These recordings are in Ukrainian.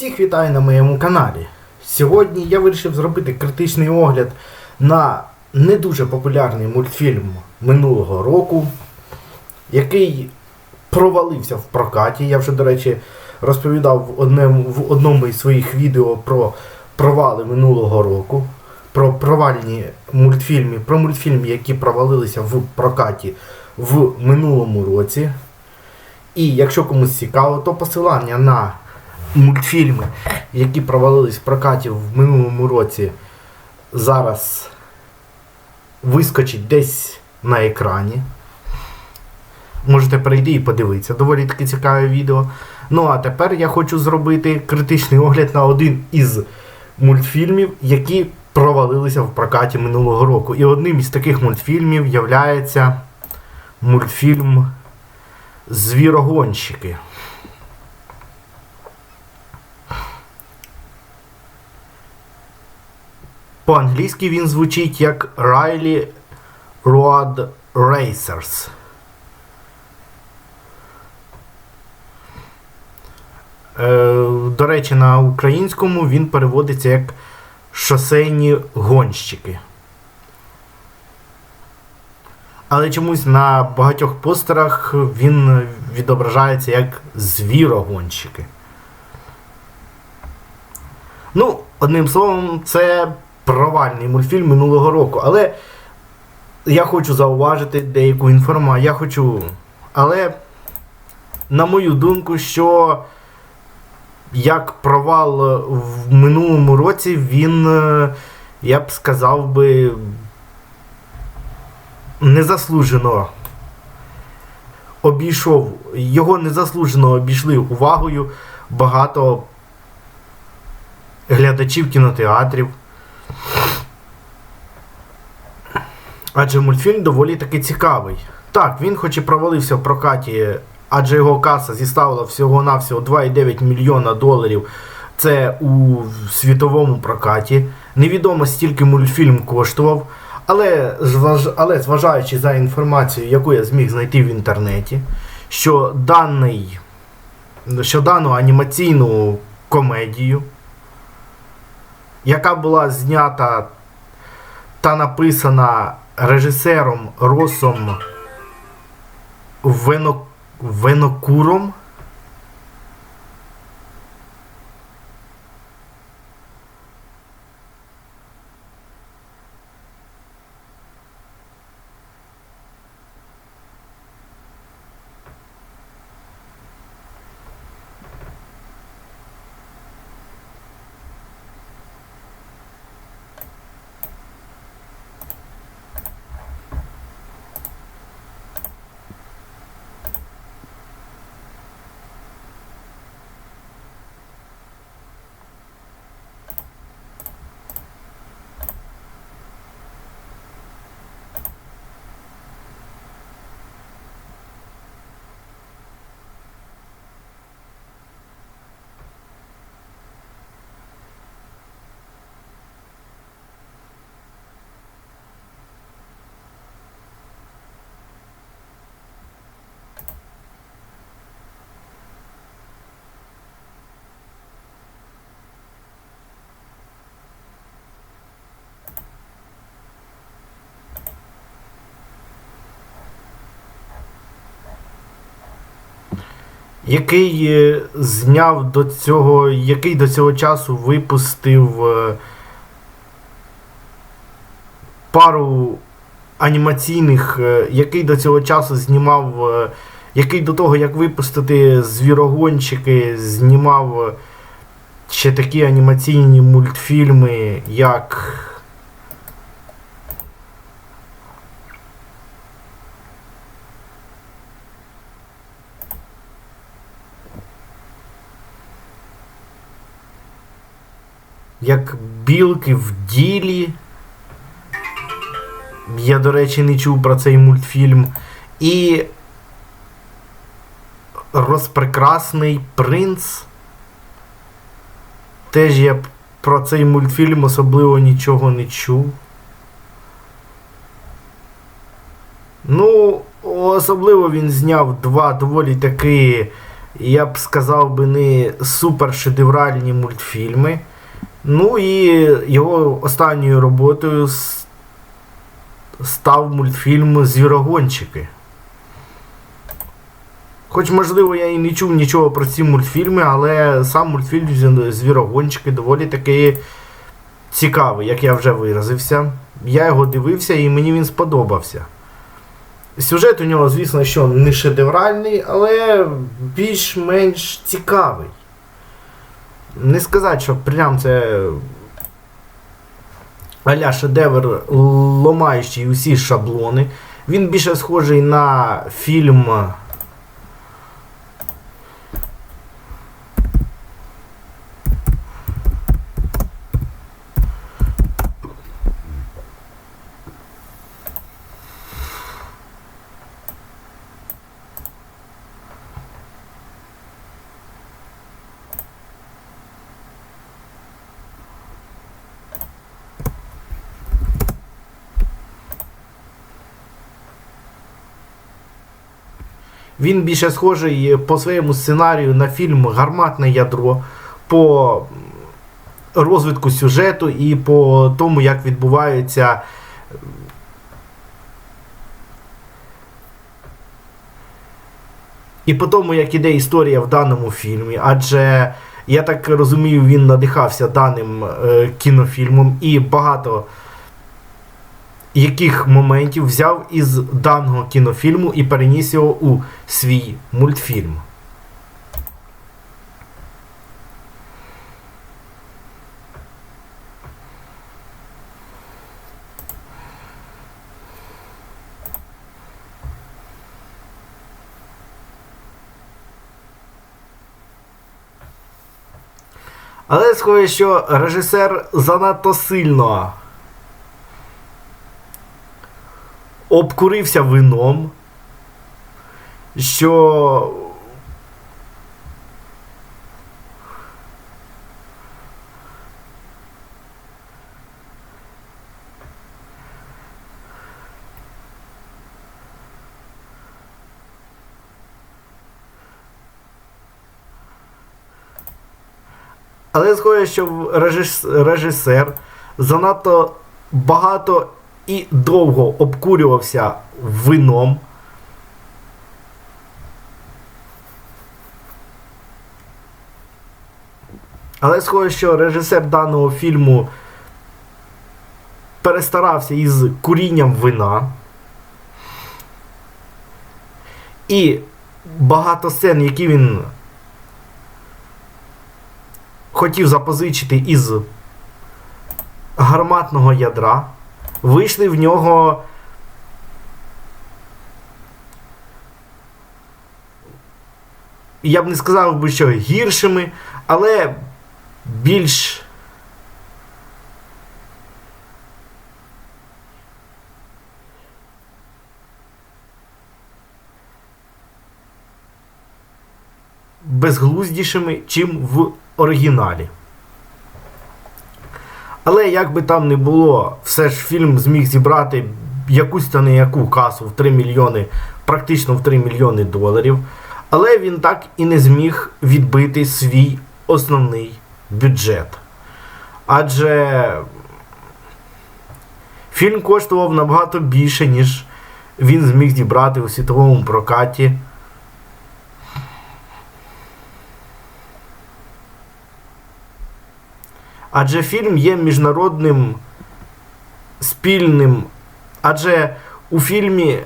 Всіх вітаю на моєму каналі. Сьогодні я вирішив зробити критичний огляд на не дуже популярний мультфільм минулого року, який провалився в прокаті. Я вже, до речі, розповідав в одному, в одному із своїх відео про провали минулого року, про провальні мультфільми, про мультфільми, які провалилися в прокаті в минулому році. І якщо комусь цікаво, то посилання на мультфільми, які провалились в прокаті в минулому році, зараз вискочить десь на екрані. Можете перейти і подивитися. Доволі таки цікаве відео. Ну а тепер я хочу зробити критичний огляд на один із мультфільмів, які провалилися в прокаті минулого року. І одним із таких мультфільмів являється мультфільм Звірогонщики. По-англійськи він звучить як Riley Road Racers. Е, До речі, на українському він переводиться як шосейні гонщики. Але чомусь на багатьох постерах він відображається як звірогонщики. Ну, одним словом, це провальний мультфільм минулого року. Але я хочу зауважити деяку інформацію. Я хочу. Але, на мою думку, що як провал в минулому році, він, е, я б сказав би, незаслужено обійшов, його незаслужено обійшли увагою багато глядачів кінотеатрів. Адже мультфільм доволі таки цікавий. Так, він хоч і провалився в прокаті, адже його каса зіставила всього-навсього 2,9 мільйона доларів. Це у світовому прокаті. Невідомо стільки мультфільм коштував. Але, але зважаючи за інформацією, яку я зміг знайти в інтернеті, що даний, що дану анімаційну комедію, яка була знята та написана режисером Росом Вено, Венокуром. Який е, зняв до цього, який до цього часу випустив е, пару анімаційних, е, який до цього часу знімав, який до того, як випустити звірогонщики, знімав ще такі анімаційні мультфільми, як. Як білки в ділі. Я, до речі, не чув про цей мультфільм. І Розпрекрасний принц. Теж я про цей мультфільм особливо нічого не чув. Ну, особливо він зняв два доволі таки я б сказав би, не супер шедевральні мультфільми. Ну і його останньою роботою став мультфільм Звірогончики. Хоч, можливо, я і не чув нічого про ці мультфільми, але сам мультфільм «Зві- Звірогончики доволі таки цікавий, як я вже виразився. Я його дивився і мені він сподобався. Сюжет у нього, звісно, що не шедевральний, але більш-менш цікавий. Не сказати, що прям це аля шедевр, ломаючий усі шаблони. Він більше схожий на фільм. Він більше схожий по своєму сценарію на фільм Гарматне ядро по розвитку сюжету і по тому, як відбуваються. І по тому, як іде історія в даному фільмі. Адже, я так розумію, він надихався даним е, кінофільмом і багато яких моментів взяв із даного кінофільму і переніс його у свій мультфільм. Але схоже, що режисер занадто сильно обкурився вином, що Але схоже, що режис- режисер занадто багато і довго обкурювався вином. Але схоже, що режисер даного фільму перестарався із курінням вина. І багато сцен, які він хотів запозичити із гарматного ядра, вийшли в нього. Я б не сказав би, що гіршими, але більш. безглуздішими, чим в оригіналі. Але як би там не було, все ж фільм зміг зібрати якусь та не яку касу в 3 мільйони, практично в 3 мільйони доларів. Але він так і не зміг відбити свій основний бюджет. Адже фільм коштував набагато більше, ніж він зміг зібрати у світовому прокаті. Адже фільм є міжнародним спільним. Адже у фільмі.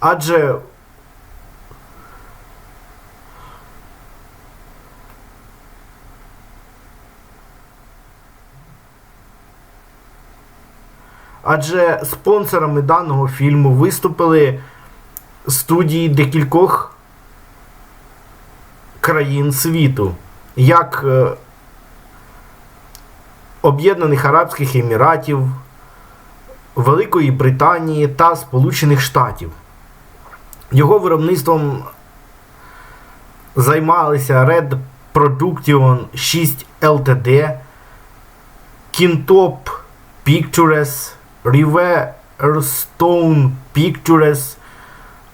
Адже. Адже спонсорами даного фільму виступили студії декількох країн світу, як е, Об'єднаних Арабських Еміратів, Великої Британії та Сполучених Штатів. Його виробництвом займалися Red Production 6 Ltd, Kintop Pictures, Riverstone Pictures,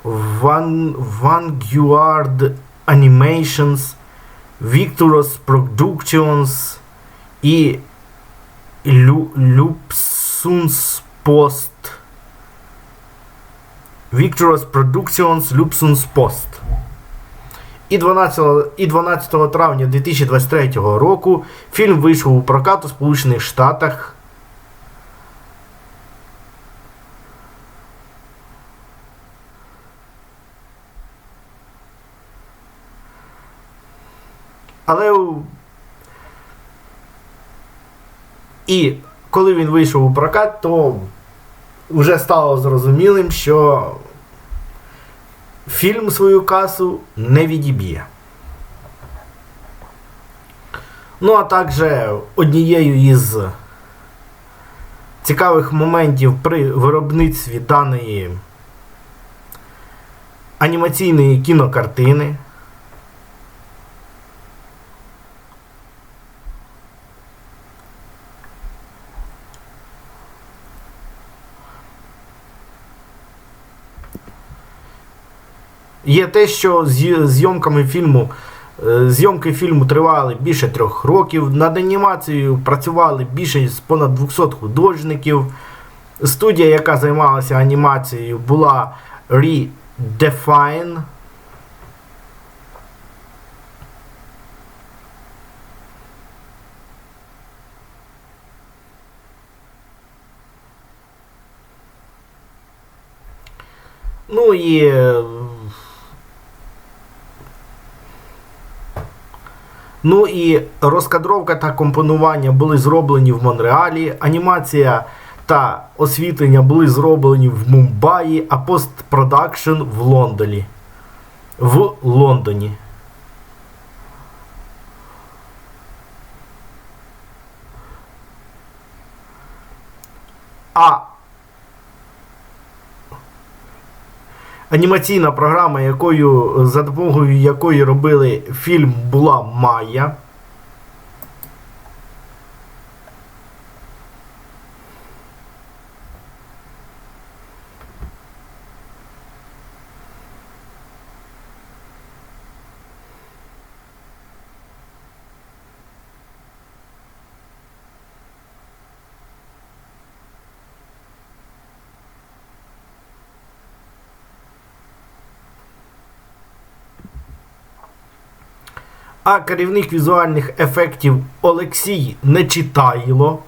Van, Vanguard Animations, Victoros Productions і Lupsuns Post. Victoros Productions Lupsuns Post. І 12, і 12 травня 2023 року фільм вийшов у прокат у Сполучених Штатах. Але і коли він вийшов у прокат, то вже стало зрозумілим, що фільм свою касу не відіб'є. Ну, а також однією із цікавих моментів при виробництві даної анімаційної кінокартини є те, що з зйомками фільму. е, Зйомки фільму тривали більше трьох років. Над анімацією працювали більше з понад 200 художників. Студія, яка займалася анімацією, була Redefine. Ну і е, Ну і розкадровка та компонування були зроблені в Монреалі, анімація та освітлення були зроблені в Мумбаї, а постпродакшн в Лондоні. В Лондоні. А анімаційна програма, якою, за допомогою якої робили фільм, була Майя. А керівник візуальних ефектів Олексій Нечитайло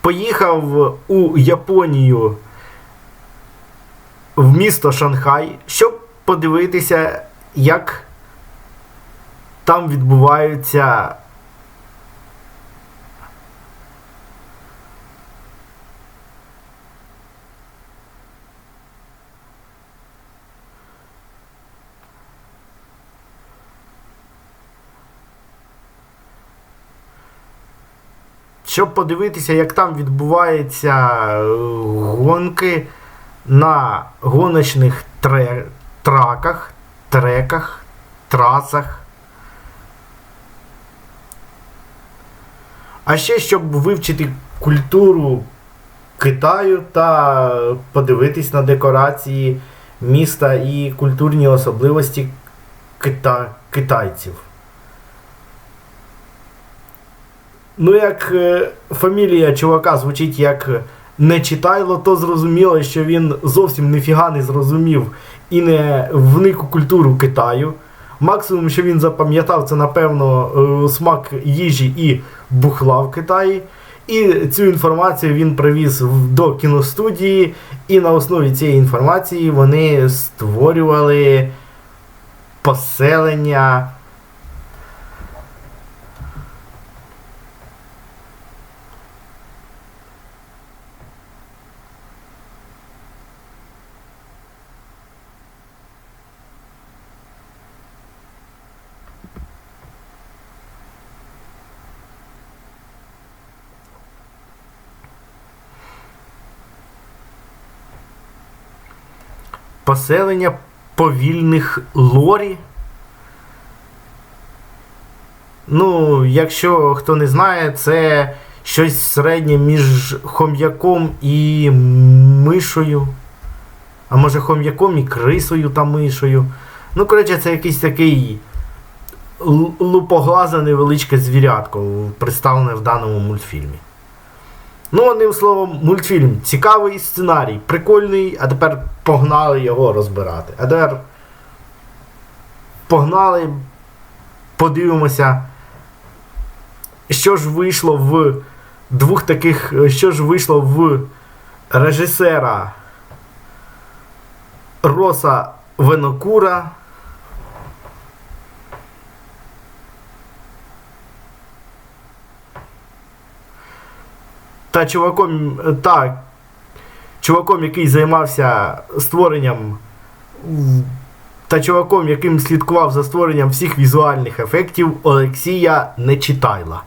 поїхав у Японію в місто Шанхай, щоб подивитися, як там відбуваються щоб подивитися, як там відбуваються е, гонки на гоночних тре- траках, треках, трасах. А ще щоб вивчити культуру Китаю та подивитись на декорації міста і культурні особливості кита- китайців. Ну, як е, фамілія чувака звучить як Нечитайло, то зрозуміло, що він зовсім ніфіга не зрозумів і не вник у культуру Китаю. Максимум, що він запам'ятав, це, напевно, е, смак їжі і бухла в Китаї. І цю інформацію він привіз до кіностудії, і на основі цієї інформації вони створювали поселення. Поселення повільних лорі. Ну, якщо хто не знає, це щось середнє між хом'яком і мишою. А може хом'яком і крисою та мишою. Ну, коротше, це якийсь такий лупоглаза невеличке звірятко, представлене в даному мультфільмі. Ну, одним словом, мультфільм цікавий сценарій, прикольний, а тепер погнали його розбирати. А тепер погнали, подивимося, що ж вийшло в двох таких, що ж вийшло в режисера Роса Венокура. Та чуваком, та, чуваком, який займався створенням та чуваком, яким слідкував за створенням всіх візуальних ефектів Олексія Нечитайла.